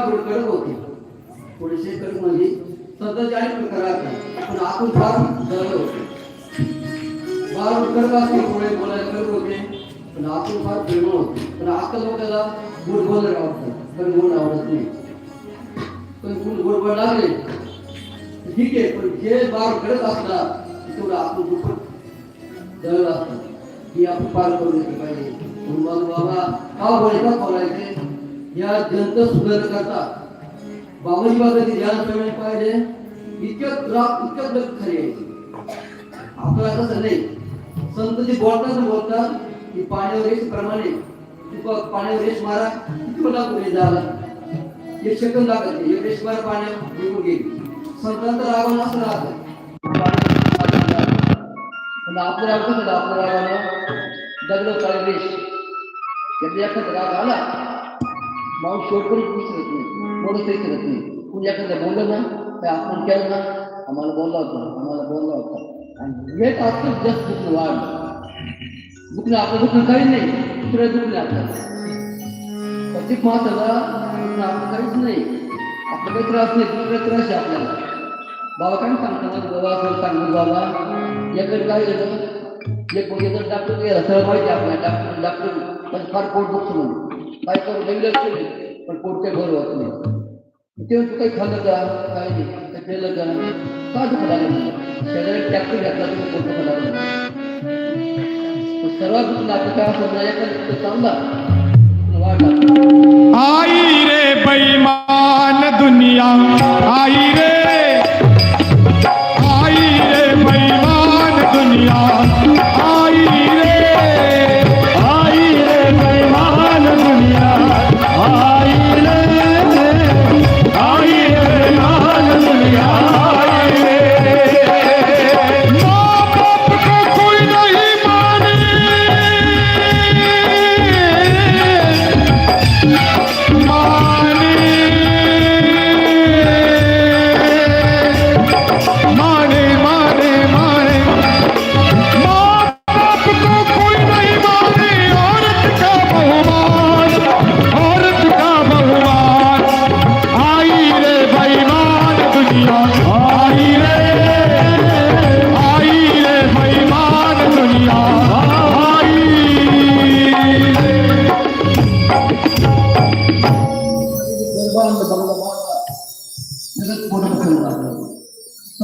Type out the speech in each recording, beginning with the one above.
थोडी कडक होती थोडीशी कडक म्हणजे स्वतःचे अनेक प्रकार असतात पण आपण फार जवळ होतो फार कडक असते थोडे बोलायला कडक होते पण आपण फार प्रेमळ होते पण आजकाल लोकांना गोड बोलायला आवडतं पण गोड आवडत नाही। पण गुण गोड गोड लागले ठीक आहे पण जे बार कडक असतात तेवढं आपण दुप्पट जवळ असतं ही। आपण पार करून घेतली पाहिजे म्हणून बाबा का बोलायचा बोलायचे या जनता सुधार करता बाबाजी बाबाची ध्यान ठेवणे पाहिजे इतकं राग इतकं लग खरी आहे आपल्याला तसं नाही संत जे बोलतात ना बोलतात की पाण्यावर रेष प्रमाणे पाण्यावर रेष मारा किती मला पुढे झाला. एक सेकंद लागत नाही एक रेष मारा पाण्यावर निघून गेली. संतांत रागावून असं राहतं पण आपलं राग कसं आपलं रागानं दगड काळ रेष एकदा एखादा राग आला माणूस शेवटपर्यंत विसरत नाही मोडच विसरत नाही कुणी एखादा बोललं ना तर आपण केलं ना आम्हाला बोलला होता आम्हाला बोलला होता आणि हेच आजचं जास्त दुखणं वाढ दुखणं आपलं दुखणं काही नाही दुसरं दुखलं आपलं प्रत्येक माणसाला दुखणं आपलं काहीच नाही आपलं काही त्रास नाही दुसरा त्रास आहे आपल्याला बाबा काय सांगतात बाबा असं सांगतो बाबा याकडे काय झालं एक बघ जर डॉक्टर गेला सरळ माहिती आपल्याला डॉक्टर डॉक्टर पण फार पोट दुखतो म्हणून काय करू रेग्युलर केले पण पोट काही बरं होत नाही तेव्हा तू काही खाल्लं का काय नाही केलं का का दुखा लागलं शरीरात ट्रॅक्टर घातला तुम्ही पोट लागलं सर्वात नाही एखादा चांगला वाढला आई रे बैमान दुनिया, आई रे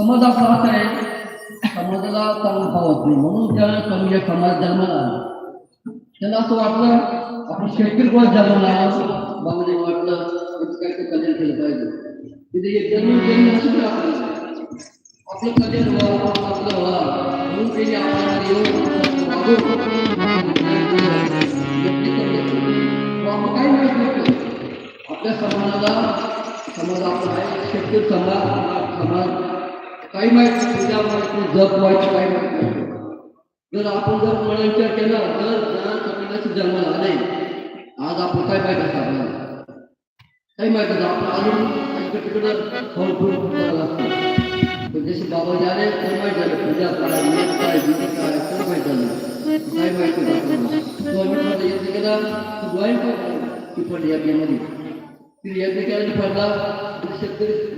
समाज आपला असा आहे समाजाला पावत नाही म्हणून त्या कमी समाज जन्माला आला असं वाटलं आपण शेतकरी कोण जन्माला बाबाने वाटलं कल्याण केलं पाहिजे तिथे एक जन्म जन्म असू आपलं कल्याण व्हावं आपलं व्हावं म्हणून त्यांनी आपल्याला येऊन माहित आपल्या समाजाला समाज आपला आहे शेतकरी समाज समाज काही माहित नाही पूजा माहित नाही जप नाही, काही माहित नाही जर आपण जर मला विचार केला जर ज्ञान कपिलाची जन्माला आले आज आपण काय माहित असतं आपल्याला काही माहित असतं आपण अजून तिकडे फूल करायला लागतो जसे बाबाजी आले तर माहित झालं पूजा करा नियम काय काय तर झालं काय माहित केला तर पण यज्ञामध्ये ती यज्ञ केल्याने पडला शेतकरी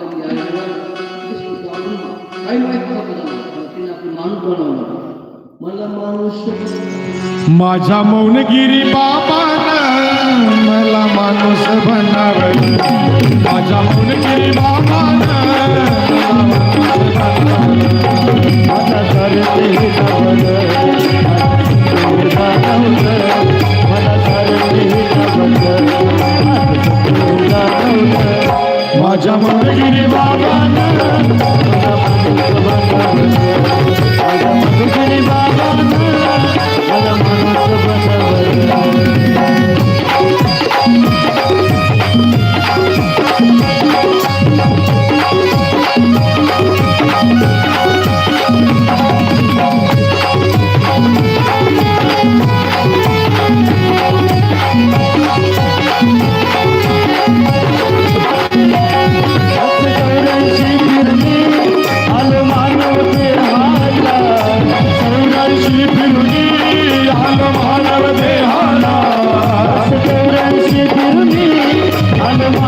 माझ्या मौनगिरी बाबानं मला माणूस बनावलं माझ्या मौनगिरी बाबानं मला माझ्या मौनगिरी बाबानं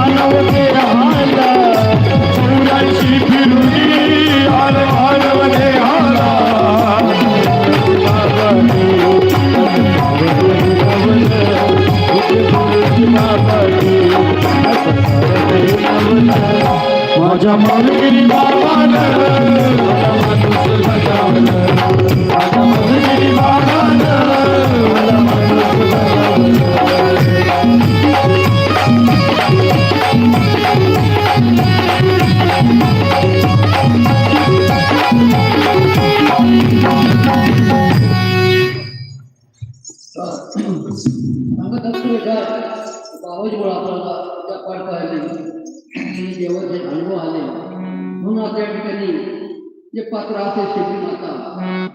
ಮಾನವ एका आवाजमुळे आपल्याला त्या पाठ पाहिले. देवाचे अनुभव आले. म्हणून आता या ठिकाणी जे पात्र असेल शेवटी माता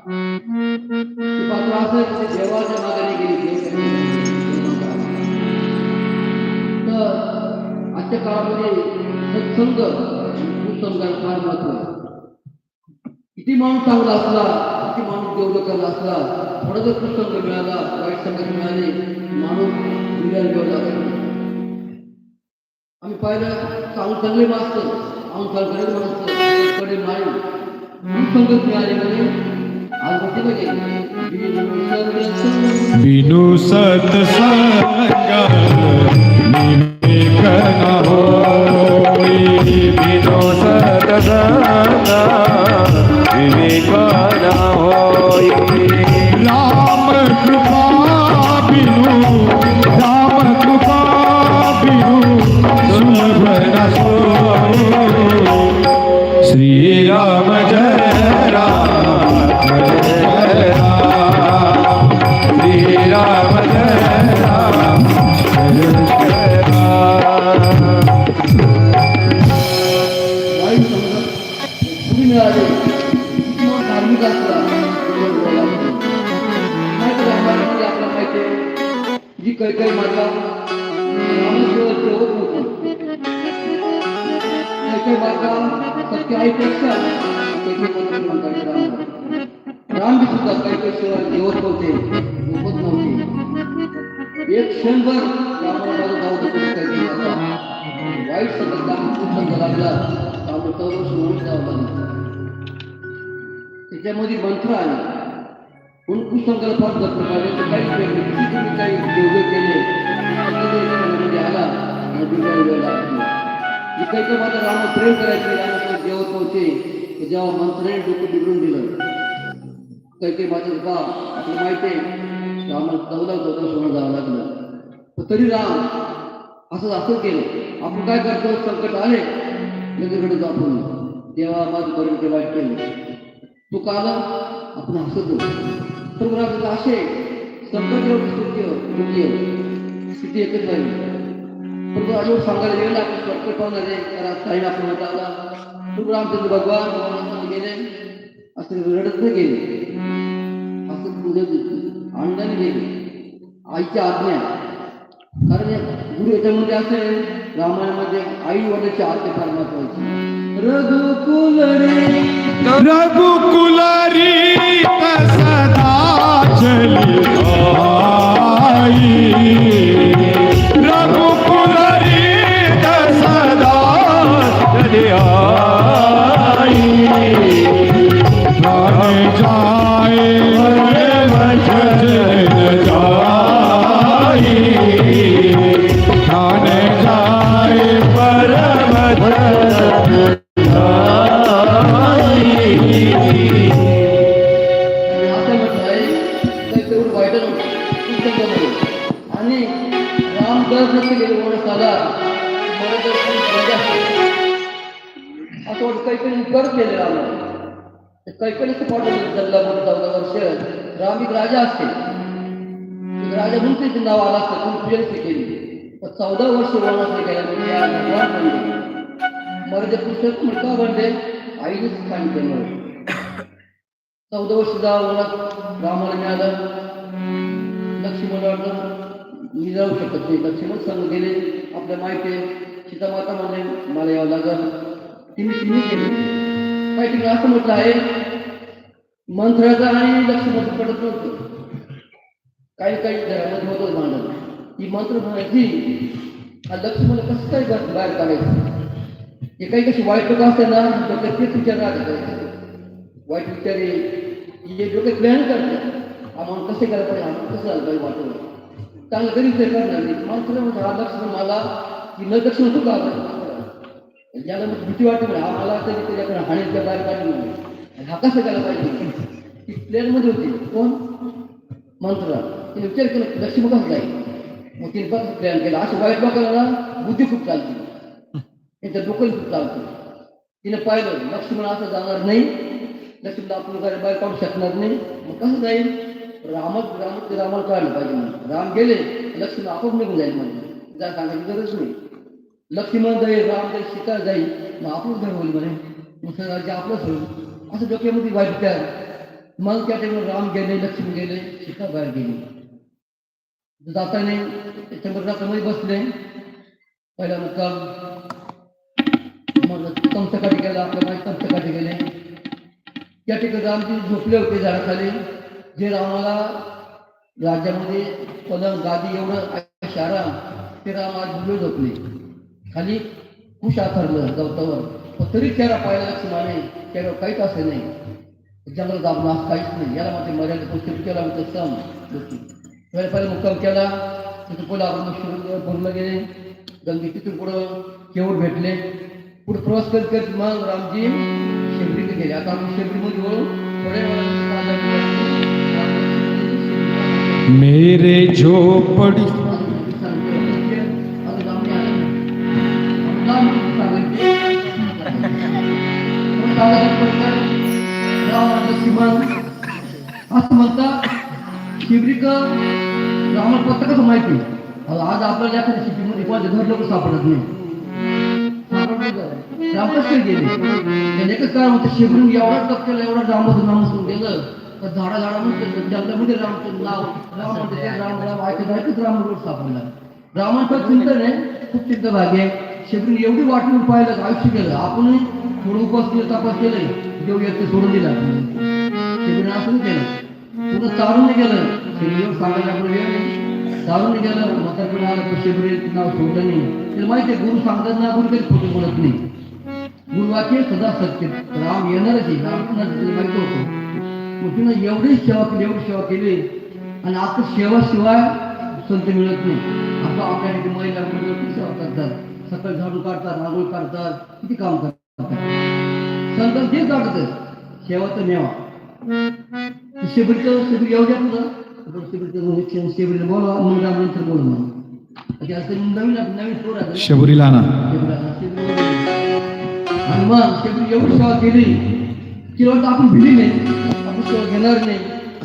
ते पात्र असेल ते देवाच्या मागाने गेली तर आजच्या काळामध्ये सत्संग कुसंगाला फार महत्त्व आहे. किती माणूस चांगला असला किती माणूस देवलं करला असला थोडा जर खूप संघ मिळाला वाईट संघर्ष मिळाले माणूस दुनियाला जेवतात आम्ही पाहिलं चांगलं चांगले माणसं आम्ही चाल गरीब नाही खूप संघर्ष मिळाले म्हणजे माहिती रामायणामध्ये आपल्याला माहिती आहे जी रामेश्वर होती कैकई माता सत्य आईपेक्षा कैकई माता म्हणतात राम रामजी सुद्धा कैकई शिवाय जेवत नव्हते एक क्षणभर रामाला त्याच्यामध्ये मंत्र आले पण कुसंगाला फार जपलं पाहिजे तर काहीच नाही किती तुम्ही राम प्रेम करायचे राम जेवत नव्हते जेव्हा मंत्र्याने डोकं बिघडून दिलं काही काही माझं का आपल्याला माहिती आहे रामाला चौदा चौदा सोनं जावं तरी राम असं असं केलं आपण काय करतो संकट आले लगेकडे आपण देवा माझं वाईट केलं तू आला आपण हसत होतो तर मला येऊ स्थिती येऊ, दुःखी येऊ, स्थिती एकच राहील पण तो अजून सांगायला गेला आपण पाहणार आहे तर आज काही आपण होता आला तू रामचंद्र भगवान गेले असं रडत नाही गेले। असं तुझे आनंदाने गेले। आईच्या आज्ञा कारण गुरु याच्यामध्ये असं आहे रामायणामध्ये आई वडिलांची आज्ञा फार महत्वाची रघुकुल रे रघुकुलरी सदा चली आई रघुकुलरी सदा चली आई प्राण ನಿರ್ಮಾಣ कर केलेला आला कैकळीचं पाठवलं चालला म्हणून चौदा वर्ष रामिक राजा असते. राजा म्हणून त्याचे नाव आला असतं. पण पूजनची केली. पण चौदा वर्ष वनवासला गेला म्हणजे या भगवान का बनले? आईनेच सांगितलं चौदा वर्ष जा वनात रामाला मिळालं. लक्ष्मी म्हणून जाऊ शकत नाही लक्ष्मण सांगून गेले आपल्या माहिती सीतामाता म्हणले मला यावं लागल तिने तिने गेली काही ठिकाणी असं म्हटलं आहे मंत्राचा आणि लक्ष्मणाचं पडत नव्हतं काही काही घरामध्ये होतच भांडण ही मंत्र म्हणायची हा लक्ष्मण कसं काय बाहेर काढायचं हे काही कशी वाईट लोक असतात ना डोक्यात तेच विचार वाईट विचार हे डोक्यात प्लॅन करतात आम्हाला कसे करायला आम्हाला कसं झालं पाहिजे वाटलं चांगलं कधी ते करणार नाही. तुला म्हणजे हा लक्ष्मण मला. की न लक्ष होतो का ज्याला मग भीती वाटते म्हणजे हा मला तरी त्याच्याकडे हाणीच्या बाहेर काढली नाही हा कसं करायला पाहिजे? ती प्लेअरमध्ये होती. कोण? मंत्रा तिने विचार केला की कसं जाईल मग तिने कसं प्लॅन केला. असं वाईट बघायला बुद्धी खूप चालते. त्यांच्या डोकं खूप चालतं. तिने पाहिलं लक्ष्मण असं जाणार नाही. लक्ष्मीला आपण बाहेर काढू शकणार नाही. मग कसं जाईल? रामच राम ते रामाला काढलं पाहिजे म्हणून राम गेले लक्ष्मण आपोआप निघून जाईल म्हणजे जा सांगायची गरज नाही। लक्ष्मण जाईल राम जाईल सीता जाईल मग आपलंच घर होईल म्हणे राज्य आपलंच होईल असं डोक्यामध्ये वाईट विचार मग त्या टाइमला राम गेले लक्ष्मण गेले सीता बाहेर गेली जाताने त्याच्यामध्ये बसले पहिला मुक्काम मग तमसकाठी गेला आपल्या माहीत तमसकाठी गेले त्या ठिकाणी रामजी झोपले होते झाडाखाली जे रामाला राज्यामध्ये पलंग गादी एवढं शारा ते राम आज झोपले झोपले. खाली कुशा ठरलं गवतावर. पण तरी त्याला पाहायला लक्ष्मणाने त्याला काहीच असे नाही. जंगल दाबणं असं काहीच नाही. याला मात्र मर्यादा पुस्तक केला होतं सम गोष्टी पहिले पहिले मुक्काम केला. तिथं पुढे आपण शिरूर भरलं गेले. गंगे तिथून पुढं केवळ भेटले. पुढे प्रवास करत करत मग रामजी शेवटीकडे गेले. आता आम्ही शेवटीमध्ये वळून थोड्या वेळा मेरे झोपड़ी असं म्हणतात शिवरिक रामाला पत्ता कसं माहिती आज आपल्याला एखाद्या सिटीमध्ये कोणाच्या घर लोक सापडत नाही सापडत नाही. राम कसं काय गेले त्याने एकच कारण होतं शिवरून एवढा टक्केला एवढा रामाचं नाम सुरू गेलं तर झाडा झाडामध्ये जंगलामध्ये म्हणजे रामचं नाव राम म्हणते ते राम राम ऐकत ऐकत राम रोड सापडला. रामांचं चिंतन आहे खूप चिंता भाग्य शेवटी एवढी वाटून पाहिलं आयुष्य केलं आपण थोडं उपास केलं तपास केलंय. देव येते सोडून दिला शेवटी असं केलं. पुन्हा चालून गेलं. शिवरीवर सांगायला आपलं वेळ चालून गेलं. म्हातारपण आलं तर शेवटी नाव सोडलं नाही. त्याला माहिती आहे गुरु सांगतात ना गुरु काही खोटं बोलत नाही. गुरुवाक्य सदा सत्य राम येणारच आहे. राम पुन्हा माहिती होतो. मग तिनं एवढी सेवा केली एवढी सेवा केली. आणि आता सेवा शिवाय संत मिळत नाही. आता आपल्या इथे महिला मुली किती सेवा करतात? सकाळी झाडू काढतात रांगोळी काढतात. किती काम करतात? संत जे काढतात सेवा तर न्यावा. शिबिरचं शिबिर येऊ द्या शिबिरचं शिबिरला बोलवा मग नंतर बोलू ते असं नवीन नवीन आहे शबरीला ना? आणि मग शेवटी एवढी सेवा केली की वाटतं आपण भिली नाही सेवा घेणार नाही.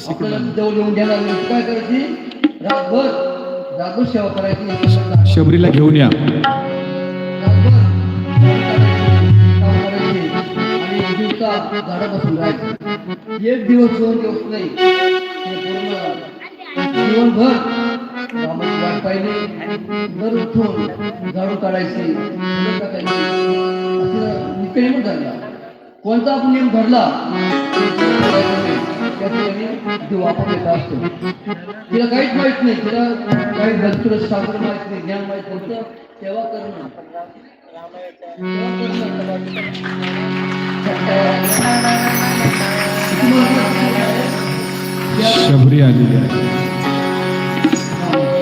आपल्याला जवळ येऊन नाही काय करायची? रातभर रातभर सेवा करायची. शबरीला घेऊन या. रातभर काम करायचे. आणि दिवसात झाडापासून राहायचं एक दिवस दोन दिवस नाही. जीवनभर वाट पाहिली. दर उठून झाडू काढायची. टाकायची असं धरला कोणता आपण नियम धरला त्या येत असतो. तिला काहीच माहीत नाही तिला काही भरपूर शास्त्र माहीत नाही ज्ञान माहीत नव्हतं तेव्हा करणं. शबरी आलेली आहे.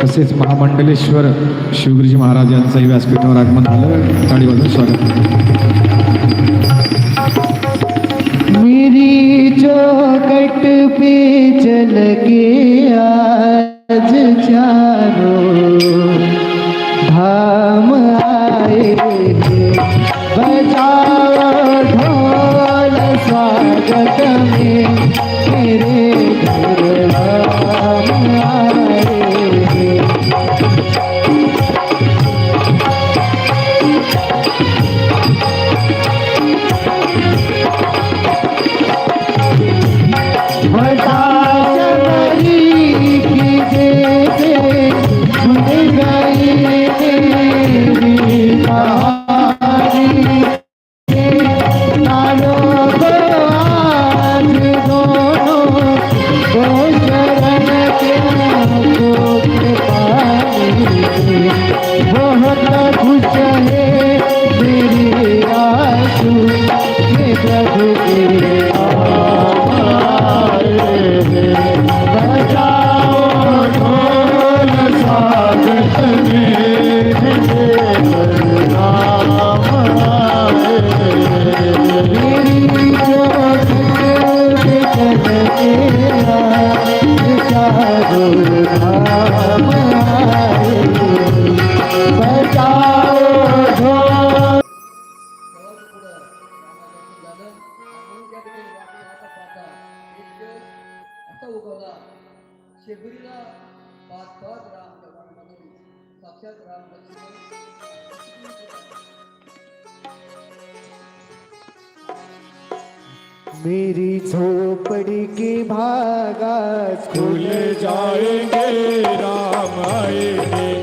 तसेच महामंडलेश्वर शिवगिरीजी महाराज यांचंही व्यासपीठावर आगमन झालं. टाळी वाजून स्वागत. चौकट पे चल के आज चारों धाम आए बजाओ ढोल स्वागत में मेरे राम साक्षात राम लक्ष्मण मेरी झोपड़ी की भागा खुल जाएँगे राम आएँगे।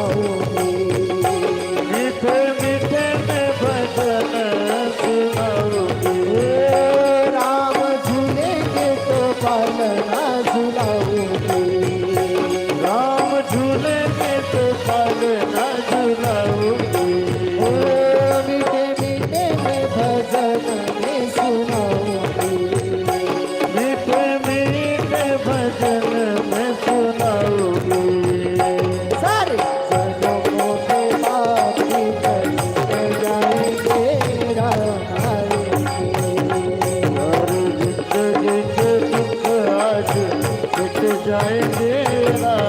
Oh. तेरा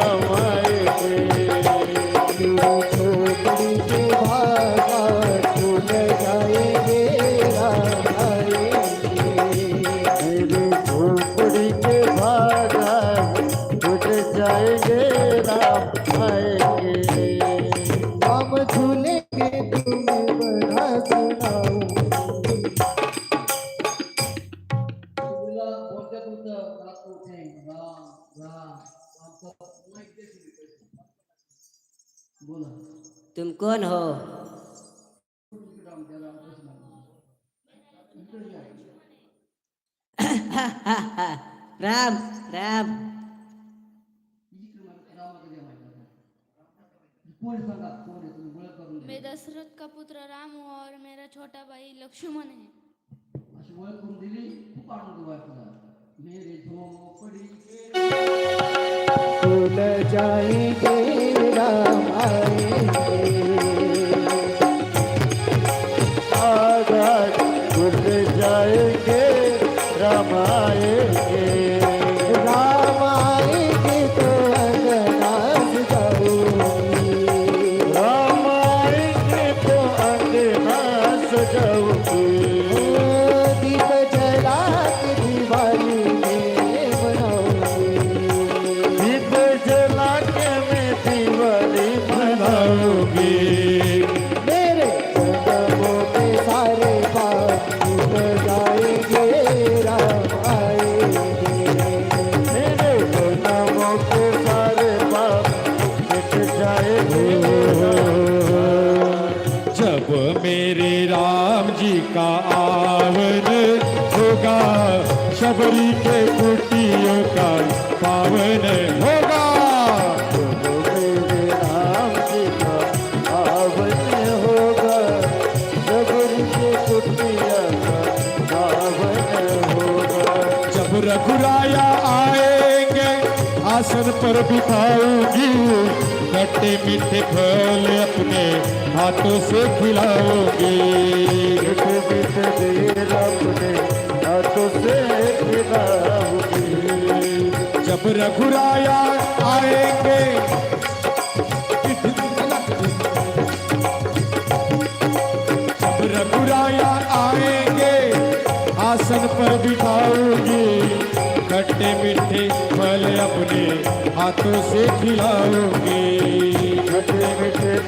राम राम मैं दशरथ का पुत्र राम हूँ और मेरा छोटा भाई लक्ष्मण है। मेरे झोपड़ी खुल जाएँगे राम जाएँगे आसन पर बिठाऊँगी खट्टे मीठे फल अपने हाथों से खिलाओगी मीठे फल अपने हाथों से खिलाओगी जब रघुराया आएँगे, जब रघुराया आएँगे, आसन पर बिठाऊँगी। खट्टे मीठे अपने हाथों से खिलाऊंगी मीठे मीठे